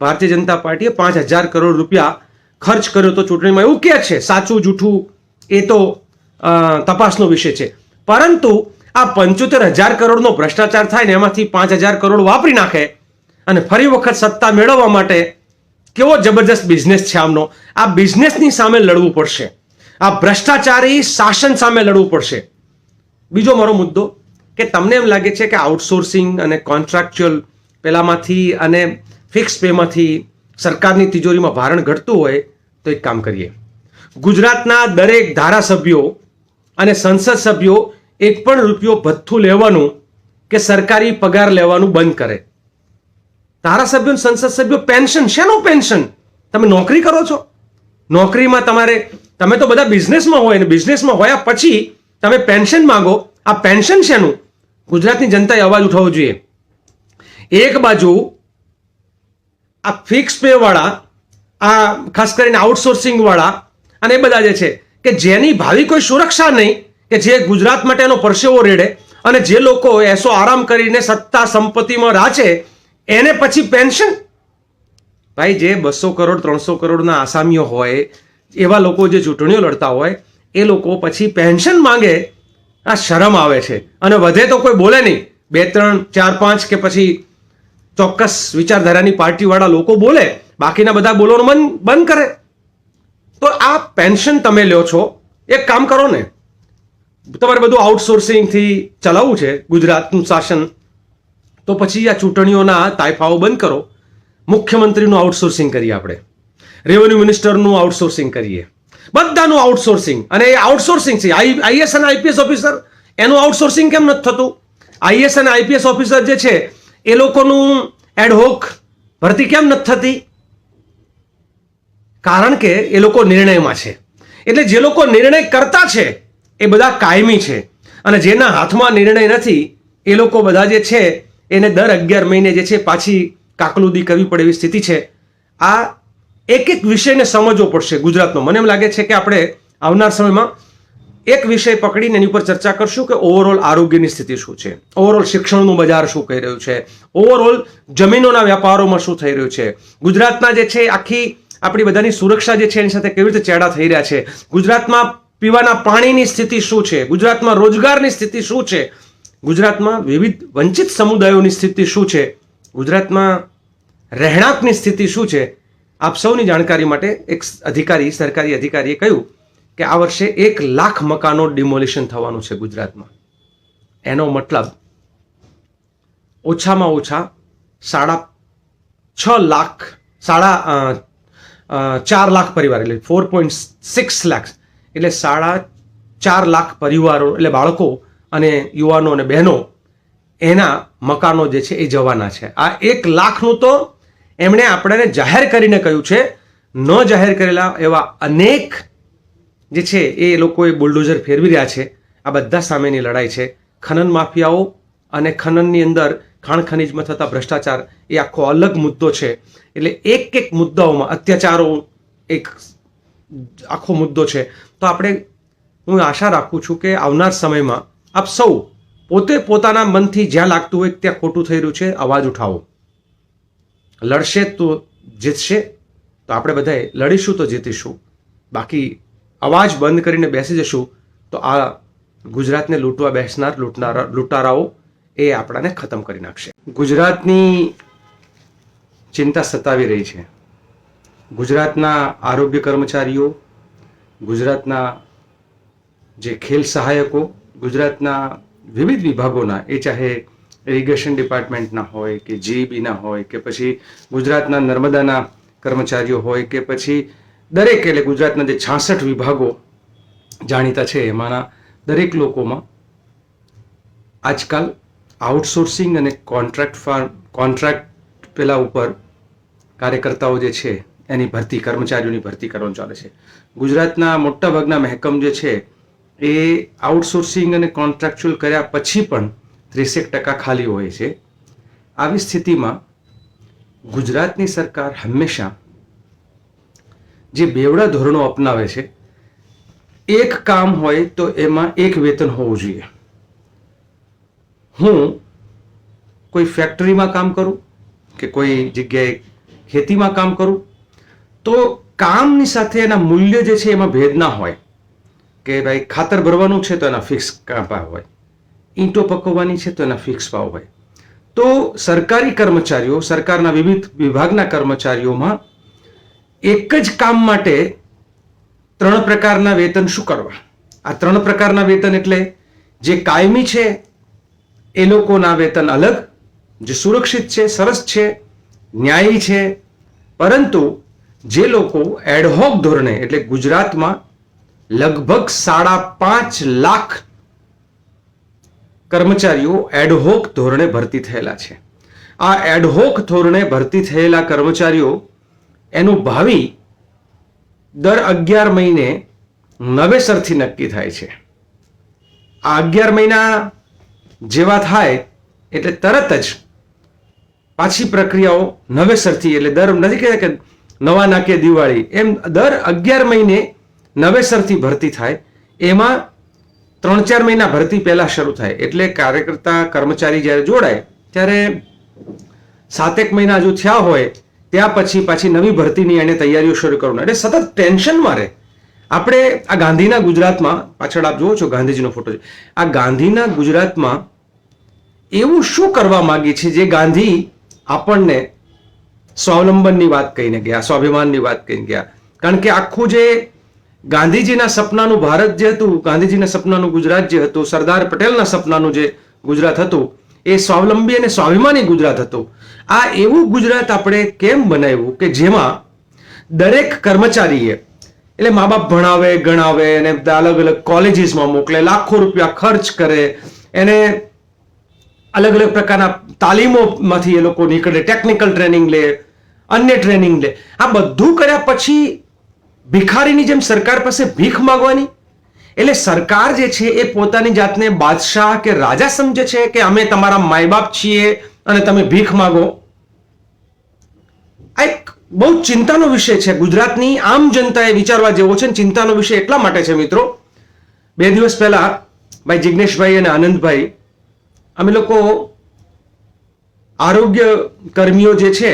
ભારતીય જનતા પાર્ટીએ પાંચ હજાર કરોડ રૂપિયા ખર્ચ કર્યો તો ચૂંટણીમાં એવું કે છે, સાચું, જૂઠું, એ તો તપાસનો વિષય છે. પરંતુ આ પંચોતેર હજાર કરોડનો ભ્રષ્ટાચાર થાય ને એમાંથી પાંચ હજાર કરોડ વાપરી નાખે અને ફરી વખત સત્તા મેળવવા માટે કેવો જબરજસ્ત બિઝનેસ છે આમનો. આ બિઝનેસની સામે લડવું પડશે. આ ભ્રષ્ટાચારી શાસન સામે લડવું પડશે. બીજો મારો મુદ્દો કે તમને એમ લાગે છે કે આઉટસોર્સિંગ અને કોન્ટ્રાક્ચ્યુઅલ પેલામાંથી અને ફિક્સ પેમાંથી સરકારની તિજોરીમાં ભારણ ઘટતું હોય તો એક કામ કરીએ. ગુજરાતના દરેક ધારાસભ્યો અને સંસદ સભ્યો એક પણ રૂપિયો ભથ્થું લેવાનું કે સરકારી પગાર લેવાનું બંધ કરે. ધારાસભ્યો સંસદ સભ્યો પેન્શન, શેનું પેન્શન? તમે નોકરી કરો છો? નોકરીમાં તમારે, તમે તો બધા બિઝનેસમાં હોય ને બિઝનેસમાં હોયા પછી તમે પેન્શન માંગો. આ પેન્શન શેનું? ગુજરાતની જનતાએ અવાજ ઉઠાવવો જોઈએ. એક બાજુ આ ફિક્સ પે વાળા, આ ખાસ કરીને આઉટસોર્સિંગ વાળા અને એ બધા જે છે કે જેની ભાવિ કોઈ સુરક્ષા નહીં, કે જે ગુજરાત માટે એનો પરસેવો રેડે અને જે લોકો એસો આરામ કરીને સત્તા સંપત્તિમાં રાચે, એને પછી પેન્શન ભાઈ, જે બસો કરોડ, ત્રણસો કરોડના આસામીઓ હોય, એવા લોકો જે ચૂંટણીઓ લડતા હોય, એ લોકો પછી પેન્શન માંગે, આ શરમ આવે છે. અને વધે તો કોઈ બોલે નહીં. બે, ત્રણ, ચાર, પાંચ કે પછી ચોક્કસ વિચારધારાની પાર્ટીવાળા લોકો બોલે, બાકીના બધા બોલવાનું મન, બંધ કરે. તો આ પેન્શન તમે લ્યો છો. એક કામ કરો ને. તમારે બધું આઉટસોર્સિંગથી ચલાવવું છે, ગુજરાતનું શાસન. તો પછી આ ચૂંટણીઓના તાયફાઓ બંધ કરો. મુખ્યમંત્રીનું આઉટસોર્સિંગ કરીએ આપણે. રેવન્યુ મિનિસ્ટરનું આઉટસોર્સિંગ કરીએ. બધાનું આઉટસોર્સિંગ અને એ આઉટસોર્સિંગ છે. આઈએસ અને આઈપીએસ ઓફિસર એનું આઉટસોર્સિંગ કેમ નથી થતું? આઈએસ અને આઈપીએસ ઓફિસર જે છે એ લોકોનું એડહોક ભરતી કેમ નથી થતી? કારણ કે એ લોકો નિર્ણયમાં છે. એટલે જે લોકો નિર્ણય કરતા છે, એ બધા કાયમી છે. અને જેના હાથમાં નિર્ણય નથી, એ લોકો બધા જે છે, એને દર અગિયાર મહિને જે છે પાછી કાકલુદી કરવી પડે એવી સ્થિતિ છે. આ એક એક વિષયને સમજવો પડશે ગુજરાતનો. મને એમ લાગે છે કે આપણે આવનાર સમયમાં એક વિષય પકડીને એની ઉપર ચર્ચા કરશું કે ઓવરઓલ આરોગ્યની સ્થિતિ શું છે? ઓવરઓલ શિક્ષણનું બજાર શું કહી રહ્યું છે? ઓવરઓલ જમીનોના વ્યાપારોમાં શું થઈ રહ્યું છે? ગુજરાતના જે છે, આખી આપણી બધાની સુરક્ષા જે છે, એની સાથે કેવી રીતે ચેડા થઈ રહ્યા છે? ગુજરાતમાં પીવાના પાણીની સ્થિતિ શું છે? ગુજરાતમાં રોજગારની સ્થિતિ શું છે? ગુજરાતમાં વિવિધ વંચિત સમુદાયોની સ્થિતિ શું છે? ગુજરાતમાં રહેણાંકની સ્થિતિ શું છે? આપ સૌની જાણકારી માટે એક અધિકારી, સરકારી અધિકારીએ કહ્યું કે આ વર્ષે એક લાખ મકાનો ડિમોલિશન થવાનું છે ગુજરાતમાં. એનો મતલબ ઓછામાં ઓછા સાડા છ લાખ, સાડા ચાર લાખ પરિવાર, એટલે ફોર પોઈન્ટ સિક્સ લાખ એટલે સાડા ચાર લાખ પરિવારો, એટલે બાળકો અને યુવાનો અને બહેનો એના મકાનો જે છે એ જવાના છે. આ એક લાખનું તો એમણે આપણને જાહેર કરીને કહ્યું છે, ન જાહેર કરેલા એવા અનેક જે છે એ લોકોએ બુલડોઝર ફેરવી રહ્યા છે. આ બધા સામેની લડાઈ છે. ખનન માફિયાઓ અને ખનનની અંદર ખાણ ખનીજમાં થતા ભ્રષ્ટાચાર એ આખો અલગ મુદ્દો છે. એટલે એક એક મુદ્દાઓમાં અત્યાચારો એક આખો મુદ્દો છે. તો આપણે હું આશા રાખું છું કે આવનાર સમયમાં આપ સૌ પોતે પોતાના મનથી જ્યાં લાગતું હોય ત્યાં ખોટું થઈ રહ્યું છે. અવાજ ઉઠાવો. લડશે તો જીતશે. તો આપણે બધાએ લડીશું તો જીતીશું. બાકી અવાજ બંધ કરીને બેસી જશું, તો આ ગુજરાતને લૂંટવા બેસનાર લૂંટનારા લૂંટારાઓ એ આપણાને ખતમ કરી નાખશે. ગુજરાતની ચિંતા સતાવી રહી છે. ગુજરાતના આરોગ્ય કર્મચારીઓ, ગુજરાતના જે ખેલ સહાયકો, ગુજરાતના વિવિધ વિભાગોના, એ ચાહે ઇરિગેશન ડિપાર્ટમેન્ટના હોય કે જીઈબીના હોય કે પછી ગુજરાતના નર્મદાના કર્મચારીઓ હોય કે પછી દરેક એટલે ગુજરાતના જે છાસઠ વિભાગો જાણીતા છે, એમાંના દરેક લોકોમાં આજકાલ આઉટસોર્સિંગ અને કોન્ટ્રાક્ટ ફાર્મ કોન્ટ્રાક્ટ પેલા ઉપર કાર્યકર્તાઓ જે છે, એની ભરતી, કર્મચારીઓની ભરતી કરવાનું ચાલે છે. ગુજરાતના મોટાભાગના મહેકમ જે છે, એ આઉટસોર્સિંગ અને કોન્ટ્રાક્ચ્યુઅલ કર્યા પછી પણ ત્રીસેક ટકા ખાલી હોય છે. આવી સ્થિતિમાં ગુજરાતની સરકાર હંમેશા જે બેવડા ધોરણો અપનાવે છે, એક કામ હોય તો એમાં એક વેતન હોવું જોઈએ. હું કોઈ ફેક્ટરીમાં કામ કરું કે કોઈ જગ્યાએ ખેતીમાં કામ કરું, તો કામની સાથે એના મૂલ્ય જે છે એમાં ભેદ ના હોય. કે ભાઈ ખાતર ભરવાનું છે તો એના ફિક્સ ભાવ હોય. ઈંટો પકવવાની છે તો એના ફિક્સ ભાવ હોય. તો સરકારી કર્મચારીઓ, સરકારના વિવિધ વિભાગના કર્મચારીઓમાં એક જ કામ માટે ત્રણ પ્રકારના વેતન શું કરવા? આ ત્રણ પ્રકારના વેતન એટલે જે કાયમી છે, એ લોકોના વેતન અલગ, જે સુરક્ષિત છે, સરસ છે, ન્યાયી છે, પરંતુ જે લોકો એડહોક ધોરણે, એટલે ગુજરાતમાં લગભગ સાડા પાંચ લાખ કર્મચારીઓ એડહોક ધોરણે ભરતી થયેલા છે. આ એડહોક ધોરણે ભરતી થયેલા કર્મચારીઓ એનું ભાવિ દર અગિયાર મહિને નવેસરથી નક્કી થાય છે. આ અગિયાર મહિના જેવા થાય એટલે તરત જ પાછી પ્રક્રિયાઓ નવેસરથી એટલે દર નથી કહેતા કે નવા નાકે દિવાળી, એમ દર અગિયાર મહિને નવેસરથી ભરતી થાય. એમાં ત્રણ ચાર મહિના ભરતી પહેલાં શરૂ થાય. એટલે કાર્યકર્તા, કર્મચારી જ્યારે જોડાય, ત્યારે સાતેક મહિના હજુ થયા હોય ત્યાં પછી પાછી નવી ભરતીની એને તૈયારીઓ શરૂ કરવાનું. એટલે સતત ટેન્શનમાં રહે. આપણે આ ગાંધીના ગુજરાતમાં, પાછળ આપ જુઓ છો ગાંધીજીનો ફોટો છે. આ ગાંધીના ગુજરાતમાં એવું શું કરવા માંગી છે જે ગાંધી આપણને સ્વાવલંબનની વાત કહીને ગયા, સ્વાભિમાનની વાત કહીને ગયા. કારણ કે આખું જે ગાંધીજીના સપનાનું ભારત જે હતું, ગાંધીજીના સપનાનું ગુજરાત જે હતું, સરદાર પટેલના સપનાનું જે ગુજરાત હતું એ સ્વાવલંબી અને સ્વાભિમાની ગુજરાત હતું. આ એવું ગુજરાત આપણે કેમ બનાવ્યું કે જેમાં દરેક કર્મચારીએ એટલે મા બાપ ભણાવે, ગણાવે અને અલગ અલગ કોલેજીસમાં મોકલે, લાખો રૂપિયા ખર્ચ કરે, એને અલગ અલગ પ્રકારના તાલીમોમાંથી એ લોકો નીકળે ટેકનિકલ ટ્રેનિંગ લે, અન્ય ટ્રેનિંગ લે. આ બધું કર્યા પછી ભિખારીની જેમ સરકાર પાસે ભીખ માંગવાની? એટલે સરકાર જે છે એ પોતાની જાતને બાદશાહ કે રાજા સમજે છે કે અમે તમારા માય બાપ છીએ અને તમે ભીખ માગો? આ એક બહુ ચિંતાનો વિષય છે ગુજરાતની આમ જનતાએ વિચારવા જેવો છે ચિંતાનો વિષય એટલા માટે છે મિત્રો. બે દિવસ પહેલા ભાઈ જિજ્ઞેશભાઈ અને આનંદભાઈ, અમે લોકો આરોગ્ય કર્મીઓ જે છે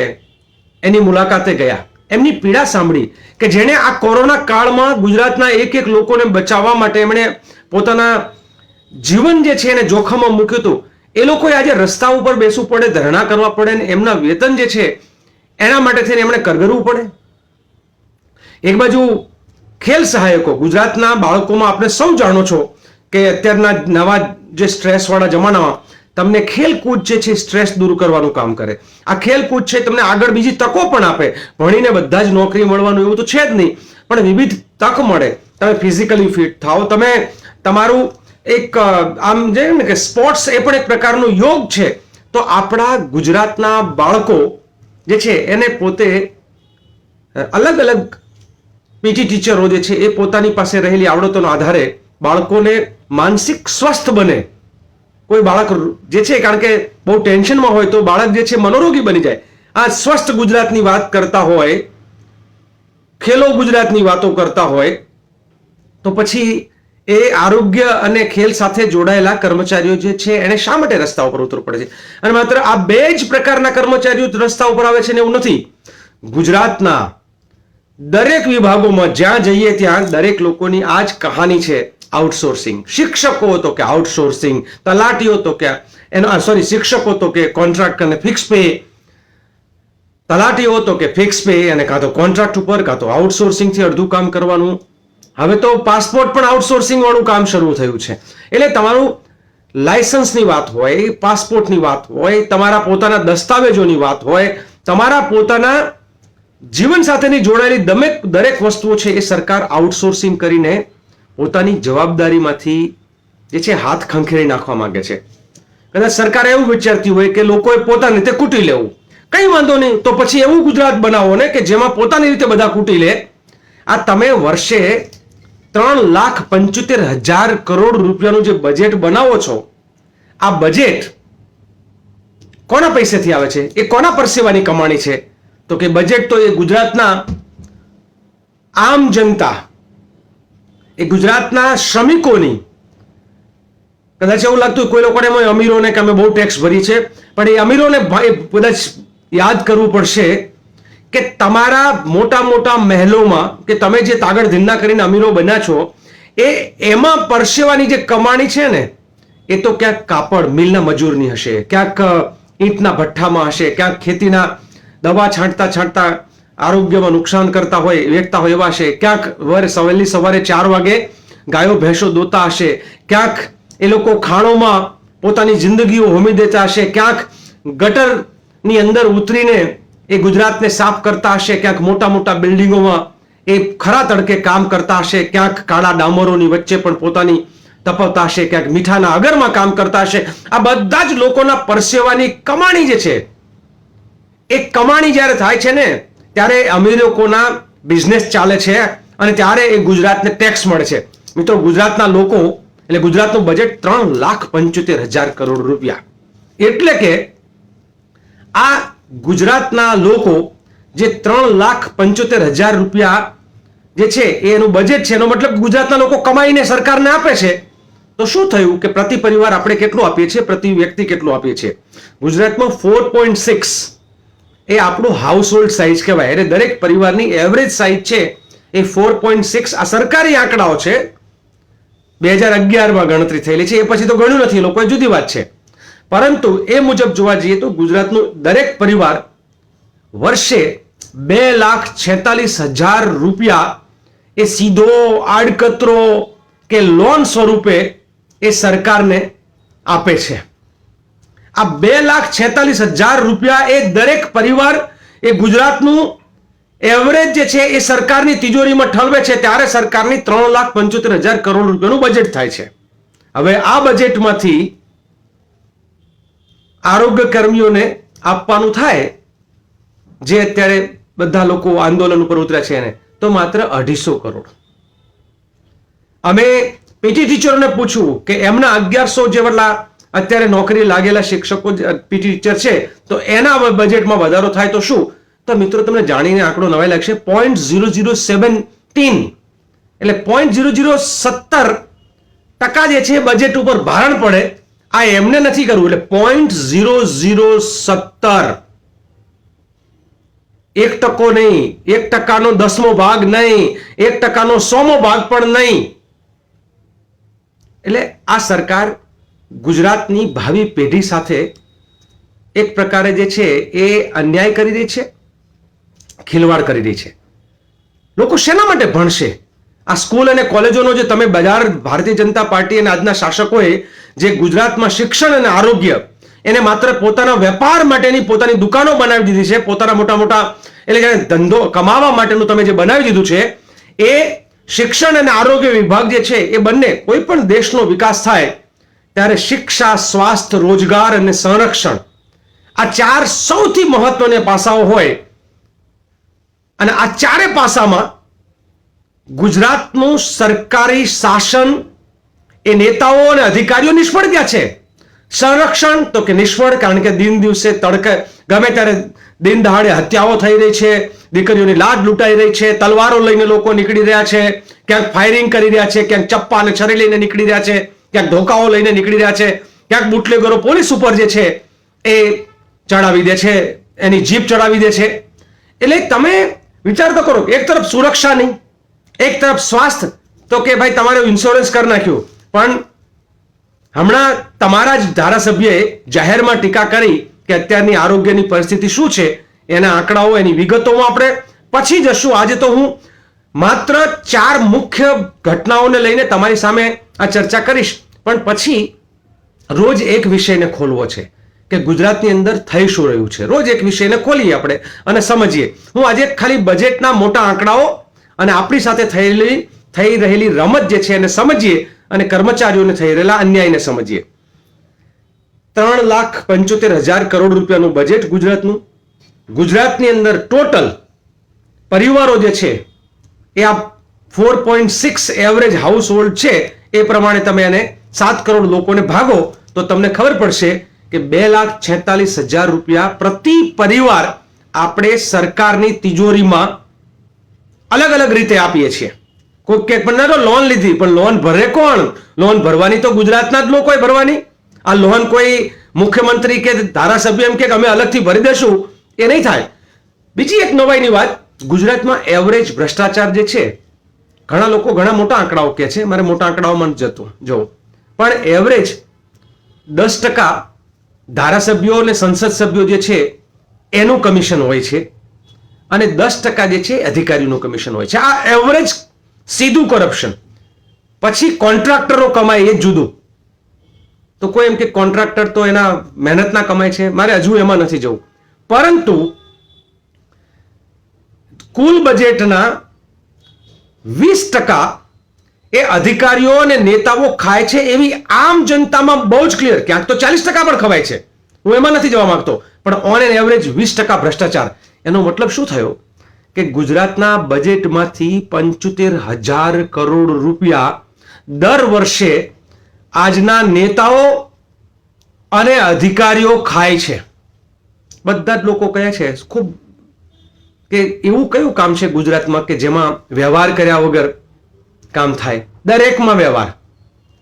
એની મુલાકાતે ગયા. એમની પીડા સાંભળી કે જેણે આ કોરોના કાળમાં ગુજરાતના એક એક લોકોને બચાવવા માટે એમણે પોતાના જીવન જે છે એને જોખમમાં મૂક્યું હતું, એ લોકોએ આજે રસ્તા ઉપર બેસવું પડે, ધરણા કરવા પડે ને એમના વેતન જે છે, એના માટે થઈને એમણે કરગરવું પડે. એક બાજુ ખેલ સહાયકો, ગુજરાતના બાળકોમાં આપણે સૌ જાણો છો કે અત્યારના નવા જે સ્ટ્રેસવાળા જમાનામાં તમને ખેલકૂદ જે છે, સ્ટ્રેસ દૂર કરવાનું કામ કરે. આ ખેલકૂદ છે, તમને આગળ બીજી તકો પણ આપે. ભણીને બધા જ નોકરી મળવાનું એવું તો છે જ નહીં. પણ વિવિધ તક મળે. તમે ફિઝિકલી ફિટ થાઓ. તમે તમારું એક આમ જે ને કે સ્પોર્ટ્સ એ પણ એક પ્રકારનો યોગ છે. તો આપણા ગુજરાતના બાળકો જે છે, એને પોતે અલગ અલગ પીટી ટીચરો જે છે, એ પોતાની પાસે રહેલી આવડતોના આધારે બાળકોને માનસિક સ્વસ્થ બને. કોઈ બાળક જે છે, કારણ કે બહુ ટેન્શનમાં હોય તો બાળક જે છે, મનોરોગી બની જાય. આ સ્વસ્થ ગુજરાતની વાત કરતા હોય, ખેલો ગુજરાતની વાતો કરતા હોય, તો પછી એ આરોગ્ય અને ખેલ સાથે જોડાયેલા કર્મચારીઓ જે છે એને શા માટે રસ્તા ઉપર ઉતરવું પડે છે? અને માત્ર આ બે જ પ્રકારના કર્મચારીઓ રસ્તા ઉપર આવે છે ને એવું નથી. ગુજરાતના દરેક વિભાગોમાં જ્યાં જઈએ ત્યાં દરેક લોકોની આ જ કહાની છે. આઉટસોર્સિંગ શિક્ષકો તો કે આઉટસોર્સિંગ તલાટીઓ તો કે, એનો સોરી શિક્ષકો તો કે કોન્ટ્રાક્ટ અને ફિક્સ પે તલાટીઓ તો કે ફિક્સ પે અને કાં તો કોન્ટ્રાક્ટ ઉપર, કાં તો આઉટસોર્સિંગથી અડધું કામ કરવાનું. હવે તો પાસપોર્ટ પણ આઉટસોર્સિંગ વાળું કામ શરૂ થયું છે. એટલે તમારું લાયસન્સની વાત હોય પાસપોર્ટની વાત હોય, તમારા પોતાના દસ્તાવેજોની વાત હોય, તમારા પોતાના જીવન સાથેની જોડાયેલી દરેક દરેક વસ્તુઓ છે એ સરકાર આઉટસોર્સિંગ કરીને પોતાની જવાબદારીમાંથી જે છે હાથ ખંખેરી નાખવા માંગે છે. કદાચ સરકાર એવું વિચારતી હોય કે લોકોએ પોતાની રીતે કૂટી લેવું. કંઈ વાંધો નહીં, તો પછી એવું ગુજરાત બનાવો ને કે જેમાં પોતાની રીતે બધા કૂટી લે. આ તમે વર્ષે ત્રણ લાખ પંચોતેર હજાર કરોડ રૂપિયાનું જે બજેટ બનાવો છો, આ બજેટ કોના પૈસેથી આવે છે? એ કોના પરસેવાની કમાણી છે? તો કે બજેટ તો એ ગુજરાતના આમ જનતા એ ગુજરાતના શ્રમિકોની કદાચ એવું લાગતું કોઈ લોકોને અમીરોને કે અમે બહુ ટેક્સ ભરી છે, પણ એ અમીરોને કદાચ યાદ કરવું પડશે કે તમારા મોટા મોટા મહેલોમાં કે તમે જે તાગડ ધીન્ના કરીને અમીરો બન્યા છો, એ એમાં પરસેવાની જે કમાણી છે ને, એ તો ક્યાંક કાપડ મિલના મજૂરની હશે, ક્યાંક ઈંટના ભઠ્ઠામાં હશે, ક્યાંક ખેતીના દવા છાંટતા છાંટતા આરોગ્યમાં નુકસાન કરતા હોય વેચતા હોય એવા હશે. ક્યાંક વર સવેલી સવારે ચાર વાગે ગાયો, ભેંસો દોતા હશે. ક્યાંક એ લોકો ખાણોમાં પોતાની જિંદગીઓ હોમી દેતા હશે. ક્યાંક ગટરની અંદર ઉતરીને એ ગુજરાતને સાફ કરતા હશે. ક્યાંક મોટા મોટા બિલ્ડિંગોમાં એ ખરા તડકે કામ કરતા હશે. ક્યાંક કાળા ડામરોની વચ્ચે પણ પોતાની તપવતા હશે. ક્યાંક મીઠાના અગરમાં કામ કરતા હશે. આ બધા જ લોકોના પરસેવાની કમાણી જે છે, એ કમાણી જ્યારે થાય છે ને ત્યારે અમીર લોકોના બિઝનેસ ચાલે છે અને ત્યારે એ ગુજરાતને ટેક્સ મળે છે. મિત્રો, ગુજરાતના લોકો, એટલે ગુજરાતનું બજેટ ત્રણ લાખ પંચોતેર હજાર કરોડ રૂપિયા. એટલે કે આ ગુજરાતના લોકો જે ત્રણ લાખ પંચોતેર હજાર રૂપિયા જે છે, એનું બજેટ છે, એનો મતલબ ગુજરાતના લોકો કમાઈને સરકારને આપે છે. તો શું થયું કે પ્રતિ પરિવાર આપણે કેટલું આપીએ છીએ? પ્રતિ વ્યક્તિ કેટલું આપીએ છીએ? ગુજરાતમાં ફોર પોઈન્ટ સિક્સ એ આપણું હાઉસ હોલ્ડ સાઇઝ કહેવાય. એટલે દરેક પરિવારની એવરેજ સાઇઝ છે એ ફોર પોઈન્ટ સિક્સ આ સરકારી આંકડાઓ છે. બે હજાર અગિયારમાં ગણતરી થયેલી છે. એ પછી તો ગણ્યું નથી. લોકો જુદી વાત છે. પરંતુ એ મુજબ જોવા જઈએ તો ગુજરાતનું દરેક પરિવાર વર્ષે બે લાખ છેતાલીસ હજાર રૂપિયા એ સીધો આડકતરો કે લોન સ્વરૂપે એ સરકારને આપે છે. આ બે લાખ છેતાલીસ હજાર રૂપિયા એ દરેક પરિવાર, એ ગુજરાતનું એવરેજ જે છે એ સરકારની તિજોરીમાં ઠલવે છે, ત્યારે સરકારની ત્રણ લાખ પંચોતેર હજાર કરોડ રૂપિયાનું બજેટ થાય છે. હવે આ બજેટમાંથી આરોગ્ય કર્મીઓને આપવાનું થાય, જે અત્યારે બધા લોકો આંદોલન ઉપર ઉતર્યા છે એને, તો માત્ર અઢીસો કરોડ. અમે પીટી ટીચરોને પૂછ્યું કે એમના અગિયારસો જેટલા અત્યારે નોકરી લાગેલા શિક્ષકો પીટી ટીચર છે, તો એના બજેટમાં વધારો થાય તો શું? તો મિત્રો, તમને જાણીને આંકડો નવાઈ લાગશે પોઈન્ટ ઝીરો ઝીરો સેવન્ટીન એટલે પોઈન્ટ ઝીરો ઝીરો સત્તર ટકા જે છે બજેટ ઉપર ભારણ પડે. આ એમને નથી કરવું, એટલે પોઈન્ટ ઝીરો ઝીરો સત્તર. એક ટકો નહીં, એક ટકાનો દસમો ભાગ નહીં, એક ટકાનો સોમો ભાગ પણ નહીં. એટલે આ સરકાર ગુજરાતની ભાવિ પેઢી સાથે એક પ્રકારે જે છે એ અન્યાય કરી રહી છે, ખિલવાડ કરી રહી છે. લોકો શેના માટે ભણશે? આ સ્કૂલ અને કોલેજોનો જે તમે બજાર, ભારતીય જનતા પાર્ટી અને આજના શાસકોએ જે ગુજરાતમાં શિક્ષણ અને આરોગ્ય એને માત્ર પોતાના વેપાર માટેની પોતાની દુકાનો બનાવી દીધી છે, પોતાના મોટા મોટા એટલે કે ધંધો કમાવા માટેનું તમે જે બનાવી દીધું છે, એ શિક્ષણ અને આરોગ્ય વિભાગ જે છે એ બંને કોઈ પણ દેશનો વિકાસ થાય ત્યારે શિક્ષા, સ્વાસ્થ્ય, રોજગાર અને સંરક્ષણ આ ચાર સૌથી મહત્વના પાસાઓ હોય. અને આ ચારે પાસામાં ગુજરાતનું સરકારી શાસન એ નેતાઓ અને અધિકારીઓ નિષ્ફળ ગયા છે. સંરક્ષણ તો કે નિષ્ફળ, કારણ કે દિન દિવસે તડકે, ગમે ત્યારે દિન દહાડે હત્યાઓ થઈ રહી છે, દીકરીઓની લાજ લૂંટાઈ રહી છે, તલવારો લઈને લોકો નીકળી રહ્યા છે, ક્યાંક ફાયરિંગ કરી રહ્યા છે, ક્યાંક ચપ્પા અને છરી લઈને નીકળી રહ્યા છે. ક્યાંક ધોકાઓ લઈને નીકળી રહ્યા છે, ક્યાંક બુટલેગરો પોલીસ ઉપર જે છે એ ચડાવી દે છે, એની જીપ ચડાવી દે છે. એટલે તમે વિચાર તો કરો એક તરફ સુરક્ષા નહીં, એક તરફ સ્વાસ્થ્ય, તો કે ભાઈ તમારે ઇન્સ્યોરન્સ કરી નાખ્યું. પણ હમણાં તમારા જ ધારાસભ્યએ જાહેરમાં ટીકા કરી કે અત્યારની આરોગ્યની પરિસ્થિતિ શું છે, એના આંકડાઓ, એની વિગતોમાં આપણે પછી જશું. આજે તો હું માત્ર ચાર મુખ્ય ઘટનાઓને લઈને તમારી સામે આ ચર્ચા કરીશ. પણ પછી રોજ એક વિષયને ખોલવો છે કે ગુજરાતની અંદર થઈ શું રહ્યું છે. રોજ એક વિષયને ખોલીએ આપણે અને સમજીએ. હું આજે ખાલી બજેટના મોટા આંકડાઓ અને આપણી સાથે થયેલી, થઈ રહેલી રમત જે છે એને સમજીએ અને કર્મચારીઓને થઈ રહેલા અન્યાયને સમજીએ. ત્રણ લાખ પંચોતેર હજાર કરોડ રૂપિયાનું બજેટ ગુજરાતનું. ગુજરાતની અંદર ટોટલ પરિવારો જે છે એ આ four point six average household છે એ પ્રમાણે તમે એને સાત કરોડ લોકોને ભાગો, તો તમને ખબર પડશે કે બે લાખ છેતાલીસ હજાર રૂપિયા પ્રતિ પરિવાર આપણે સરકારની તિજોરીમાં અલગ અલગ રીતે આપીએ છીએ. કોઈ કે પણ ના, તો લોન લીધી, પણ લોન ભરે કોણ? લોન ભરવાની તો ગુજરાતના જ લોકોએ ભરવાની. આ લોન કોઈ મુખ્યમંત્રી કે ધારાસભ્ય એમ કે અમે અલગથી ભરી દેશું, એ નહીં થાય. બીજી એક નવાઈની વાત, ગુજરાતમાં એવરેજ ભ્રષ્ટાચાર જે છે ઘણા લોકો ઘણા મોટા આંકડાઓ કહે છે, મારે મોટા આંકડાઓમાં નથી જતું. જો પણ એવરેજ દસ ટકા ધારાસભ્યો અને સંસદ સભ્યો જે છે, એનું કમિશન હોય છે. અને દસ ટકા જે છે, અધિકારીનું કમિશન હોય છે. આ એવરેજ સીધું કરપ્શન પછી કોન્ટ્રાક્ટરો કમાય એ જુદું. તો કોઈ એમ કે કોન્ટ્રાક્ટર તો એના મહેનતના કમાય છે, મારે હજુ એમાં નથી જવું. પરંતુ કુલ બજેટના વીસ ટકા એ અધિકારીઓ અને નેતાઓ ખાય છે એવી આમ જનતામાં બહુ જ ક્લિયર ક્યાંક તો ચાલીસ ટકા પણ ખવાય છે. હું એમાં નથી જવા માંગતો, પણ ઓન એન એવરેજ વીસ ટકા ભ્રષ્ટાચાર. એનો મતલબ શું થયો? કે ગુજરાતના બજેટમાંથી પંચોતેર હજાર કરોડ રૂપિયા દર વર્ષે આજના નેતાઓ અને અધિકારીઓ ખાય છે. બધા જ લોકો કહે છે, ખૂબ કે એવું કયું કામ છે ગુજરાતમાં કે જેમાં વ્યવહાર કર્યા વગર કામ થાય? દરેકમાં વ્યવહાર.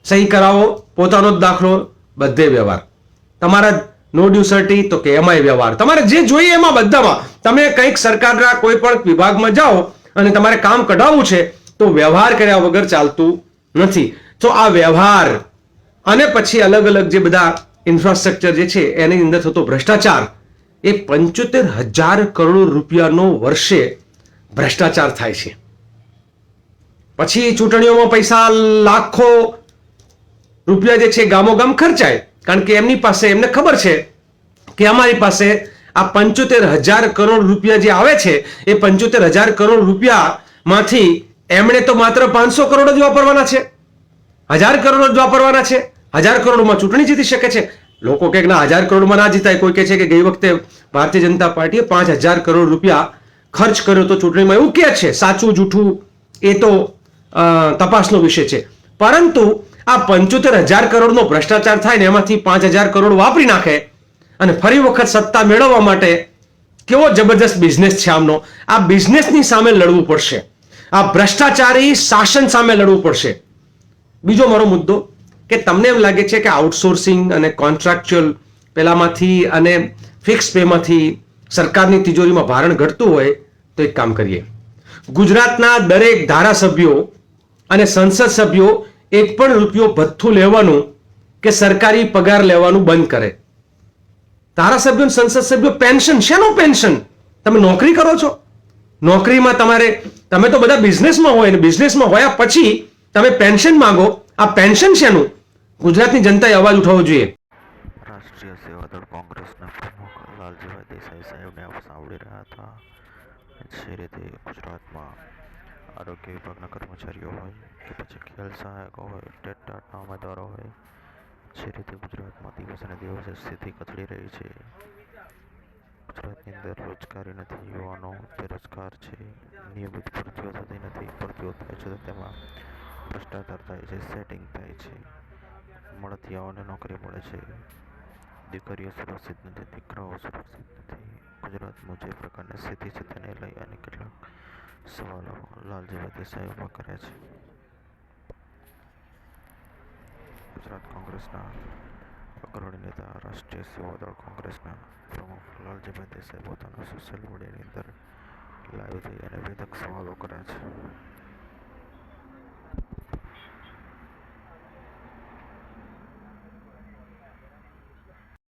સહી કરાવો, પોતાનો જ દાખલો, બધે વ્યવહાર. તમારા નો ડ્યુસર્ટી તો કે એમાંય વ્યવહાર. તમારે જે જોઈએ એમાં બધામાં. તમે કંઈક સરકારના કોઈ પણ વિભાગમાં જાઓ અને તમારે કામ કઢાવવું છે, તો વ્યવહાર કર્યા વગર ચાલતું નથી. તો આ વ્યવહાર અને પછી અલગ અલગ જે બધા ઇન્ફ્રાસ્ટ્રક્ચર જે છે, એની અંદર થતો ભ્રષ્ટાચાર એ પંચોતેર હજાર કરોડ રૂપિયાનો વર્ષે ભ્રષ્ટાચાર થાય છે. પછી ચૂંટણીઓમાં પૈસા લાખો રૂપિયા જે છે ગામોગામ ખર્ચાય. કારણ કે એમની પાસે એમને ખબર છે કે અમારી પાસે આ પંચોતેર હજાર કરોડ રૂપિયા જે આવે છે, એ પંચોતેર હજાર કરોડ રૂપિયામાંથી એમણે તો માત્ર પાંચસો કરોડ જ વાપરવાના છે. હજાર કરોડ જ વાપરવાના છે. હજાર કરોડમાં ચૂંટણી જીતી શકે છે. લોકો કે ના, હજાર કરોડમાં ના જીતાય. કોઈ કહે છે કે ગઈ વખતે ભારતીય જનતા પાર્ટીએ પાંચ હજાર કરોડ રૂપિયા ખર્ચ કર્યો તો ચૂંટણીમાં એવું કે છે, સાચું, જૂઠું, એ તો તપાસનો વિષય છે. પરંતુ આ પંચોતેર હજાર કરોડનો ભ્રષ્ટાચાર થાય ને એમાંથી પાંચ હજાર કરોડ વાપરી નાખે અને ફરી વખત સત્તા મેળવવા માટે કેવો જબરદસ્ત બિઝનેસ છે આમનો. આ બિઝનેસની સામે લડવું પડશે. આ ભ્રષ્ટાચારી શાસન સામે લડવું પડશે. બીજો મારો મુદ્દો કે તમને એમ લાગે છે કે આઉટસોર્સિંગ અને કોન્ટ્રાક્ચ્યુઅલ પેલામાંથી અને ફિક્સ પેમાંથી સરકારની તિજોરીમાં ભારણ ઘટતું હોય તો એક કામ કરીએ. ગુજરાતના દરેક ધારાસભ્યો અને સંસદ સભ્યો એક પણ રૂપિયો ભથ્થું લેવાનું કે સરકારી પગાર લેવાનું બંધ કરે. ધારાસભ્યો સંસદ સભ્યો પેન્શન શેનું પેન્શન તમે નોકરી કરો છો? નોકરીમાં તમારે, તમે તો બધા બિઝનેસમાં હોય ને બિઝનેસમાં હોયા પછી તમે પેન્શન માંગો. આ પેન્શન શેનું? ગુજરાતની જનતાએ અવાજ ઉઠાવવો જોઈએ. રાષ્ટ્રીય સેવાદળ કોંગ્રેસના પ્રમુખ લાલજીભાઈ દેસાઈ સાહેબને સાંભળી રહ્યા હતા. જે રીતે ગુજરાતમાં આરોગ્ય વિભાગના કર્મચારીઓ હોય કે પછી ખેલ સહાયકો હોય ટેટ ટાટના ઉમેદવારો હોય, જે રીતે ગુજરાતમાં દિવસે ને દિવસે સ્થિતિ કથળી રહી છે. ગુજરાતની અંદર રોજગારી નથી, યુવાનો બેરોજગાર છે, નિયમિત ભરતીઓ થતી નથી, ભરતીઓ થાય છે તેમાં ભ્રષ્ટાચાર થાય છે, સેટિંગ થાય છે. મળતિયાઓને નોકરી મળે છે. દીકરીઓ સુરક્ષિત નથી, દીકરાઓ સુરક્ષિત નથી. ગુજરાતમાં જે પ્રકારની સ્થિતિ છે, તેને લઈ અને કેટલાક સવાલો લાલજીભાઈ દેસાઈ ઊભા કર્યા છે. ગુજરાત કોંગ્રેસના અગ્રણી નેતા, રાષ્ટ્રીય સેવાદળ કોંગ્રેસના પ્રમુખ લાલજીભાઈ દેસાઈ પોતાના સોશિયલ મીડિયાની અંદર લાઈવ થઈ અને વેધક સવાલો કર્યા છે.